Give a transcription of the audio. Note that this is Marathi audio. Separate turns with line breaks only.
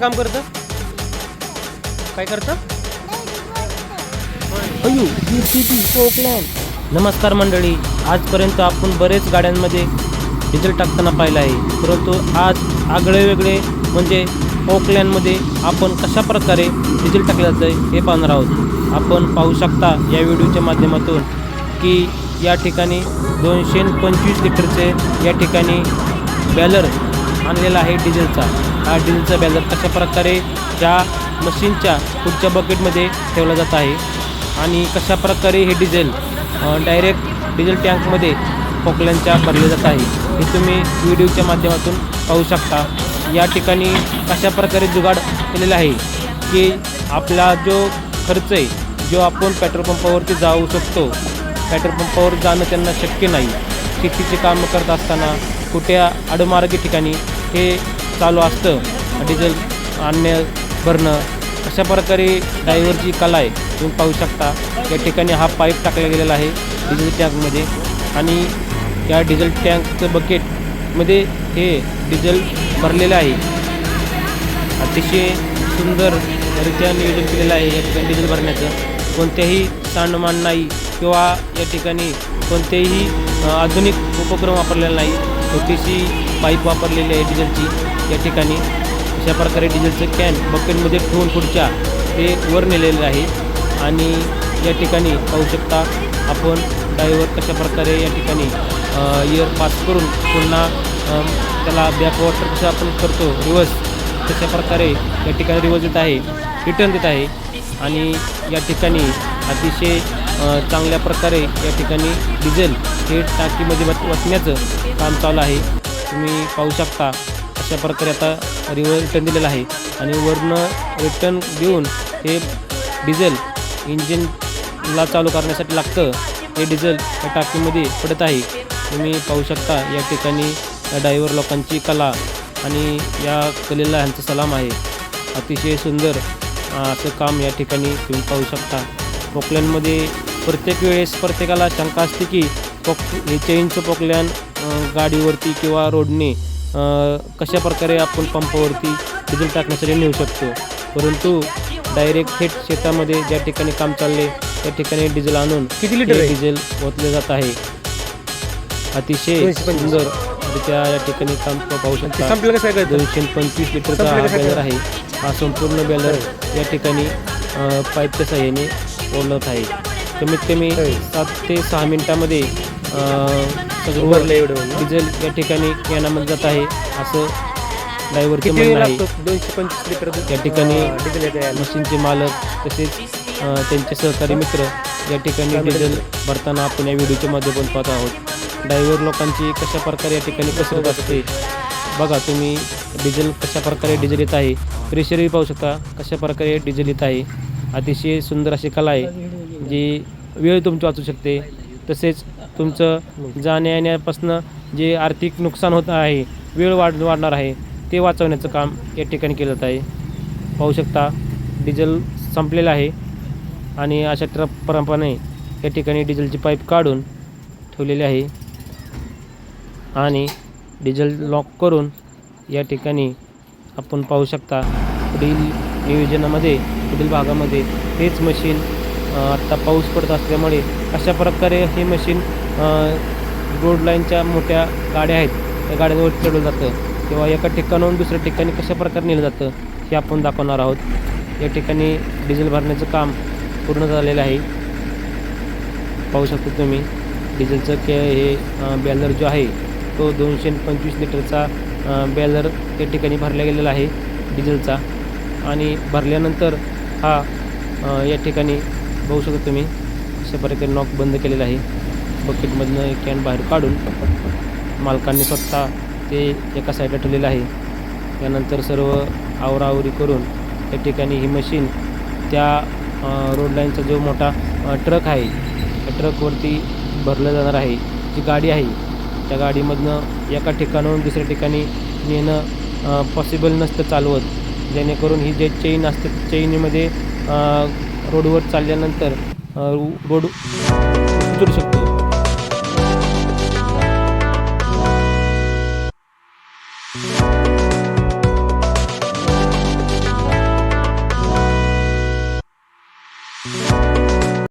काम करतं? काय करतं? नमस्कार मंडळी. आजपर्यंत आपण बरेच गाड्यांमध्ये डिझेल टाकताना पाहिलं आहे. परंतु आज आगळे वेगळे म्हणजे ओकलँडमध्ये आपण कशा प्रकारे डिझेल टाकलं जातं आहे हे पाहणार आहोत. आपण पाहू शकता या व्हिडिओच्या माध्यमातून की या ठिकाणी दोनशे पंचवीस लिटरचे या ठिकाणी बॅलर आणलेला आहे डिझेलचा. हा डिझेलचा बॅलर कशा प्रकारे ज्या मशीनच्या पुढच्या बकेटमध्ये ठेवला जात आहे आणि कशा प्रकारे हे डिझेल डायरेक्ट डिझेल टँकमध्ये पोकल्यांच्या भरले जात आहे हे तुम्ही व्हिडिओच्या माध्यमातून पाहू शकता. या ठिकाणी कशा प्रकारे जुगाड केलेला आहे की आपला जो खर्च आहे जो आपण पेट्रोल पंपावरती जाऊ शकतो पेट्रोल पंपावर जाणं त्यांना शक्य नाही. शेतीचे कामं करत असताना कुठे आडमार्गी ठिकाणी हे चालू असतं. डिझेल आणणं भरणं अशा प्रकारे ड्रायव्हरची कला आहे. तुम्ही पाहू शकता या ठिकाणी हा पाईप टाकला गेलेला आहे डिझेल टँकमध्ये आणि या डिझेल टँकचं बकेटमध्ये हे डिझेल भरलेलं आहे. अतिशय सुंदररित्या नियोजन केलेलं आहे या ठिकाणी डिझेल भरण्याचं. कोणत्याही सांडमान नाही किंवा या ठिकाणी कोणतेही आधुनिक उपक्रम वापरलेला नाही. छोटीशी पाईप वापरलेली आहे डिझेलची. या ठिकाणी अशा प्रकारे डिझेलचं कॅन बकेटमध्ये ठेवून पुढच्या ते वर नेलेलं आहे. आणि या ठिकाणी पाहू शकता आपण ड्रायव्हर कशा प्रकारे या ठिकाणी इयर पास करून पुन्हा त्याला बॅकवॉटर कसं आपण करतो रिवर्स तशा प्रकारे या ठिकाणी रिवर्स देत आहे रिटर्न देत आहे. आणि या ठिकाणी अतिशय चांगल्या प्रकारे या ठिकाणी डिझेल हे टाकीमध्ये बस बसण्याचं काम चालू आहे. तुम्ही पाहू शकता अशा प्रकारे आता रिव्हर रिटर्न दिलेलं आहे आणि वरनं रिटर्न देऊन हे डिझेल इंजिनला चालू करण्यासाठी लागतं. हे डिझेल या टाकीमध्ये पडत आहे. तुम्ही पाहू शकता या ठिकाणी या ड्रायव्हर लोकांची कला आणि या कलेला ह्यांचा सलाम आहे. अतिशय सुंदर असं काम या ठिकाणी तुम्ही पाहू शकता. पोकलॅनमध्ये प्रत्येक वेळेस प्रत्येकाला शंका असते की पोक हे चेनचं पोकलॅन अ, गाडीवरती किंवा रोडने कशा प्रकारे आपण पंपावरती डिझेल टाकण्यासाठी नेऊ शकतो. परंतु डायरेक्ट थेट शेतामध्ये ज्या ठिकाणी काम चालले त्या ठिकाणी डिझेल आणून
किती लिटर?
डिझेल ओतले जात आहे. अतिशय. सुंदर रित्या या ठिकाणी काम पाहू शकता. दोनशे पंचवीस लिटरचा हा बॅलर? आहे. हा संपूर्ण बॅलर या ठिकाणी पाईपच्या साह्याने ओढत आहे. कमीत कमी. सात ते सहा मिनिटामध्ये सगळं
एवढं म्हणजे.
डिझेल या ठिकाणी कॅनामध्ये जात आहे असं ड्रायव्हरचं
किती
म्हणणं
वेळ
आहे
लागतो दोनशे पंचवीस लिटर
या ठिकाणी. मशीनचे मालक तसेच त्यांचे सहकारी मित्र या ठिकाणी? डिझेल भरताना आपण या व्हिडिओच्या माध्यमातून पाहत आहोत ड्रायव्हर लोकांची कशा प्रकारे या ठिकाणी कसरत असते बघा तुम्ही डिझेल कशा प्रकारे डिझेल येत आहे प्रेशरही पाहू शकता कशा प्रकारे डिझेल येत आहे अतिशय सुंदर अशी कला आहे जी वेळ तुमची वाचू शकते तसेच तुमचं जाण्या येण्यापासनं जे आर्थिक नुकसान होत आहे वेळ वाढ वाढणार आहे ते वाचवण्याचं काम या ठिकाणी केलं जात आहे. पाहू शकता डिझेल संपलेलं आहे आणि अशा प्रमाणे या ठिकाणी डिझेलची पाईप काढून ठेवलेली आहे आणि डिझेल लॉक करून या ठिकाणी आपण पाहू शकता पुढील नियोजनामध्ये पुढील भागामध्ये तेच मशीन आत्ता पाऊस पडत असल्यामुळे अशा प्रकारे हे मशीन रोड लाईनच्या मोठ्या गाड्या आहेत त्या गाड्यांवर चढवलं जातं. किंवा एका ठिकाणाहून दुसऱ्या ठिकाणी कशा प्रकारे नेलं जातं हे आपण दाखवणार आहोत. या ठिकाणी डिझेल भरण्याचं काम पूर्ण झालेलं आहे. पाहू शकता तुम्ही डिझेलचं के हे बॅलर जो आहे तो दोनशे पंचवीस लिटरचा बॅलर त्या ठिकाणी भरला गेलेला आहे डिझेलचा आणि भरल्यानंतर हा या ठिकाणी बघू शकता तुम्ही. अशा प्रकारे नॉक बंद केलेला आहे. बकेटमधनं एक कॅन बाहेर काढून मालकांनी स्वतः ते एका साईडला ठेवलेलं आहे. त्यानंतर सर्व आवराआवरी करून त्या ठिकाणी ही मशीन त्या रोड लाईनचा जो मोठा ट्रक आहे त्या ट्रकवरती भरलं जाणार आहे. जी गाडी आहे त्या गाडीमधनं एका ठिकाणाहून दुसऱ्या ठिकाणी नेणं पॉसिबल नसतं चालवत. जेणेकरून ही जे चेन असते चेनमध्ये रोडवर चालल्यानंतर रोड उतरू शकतो.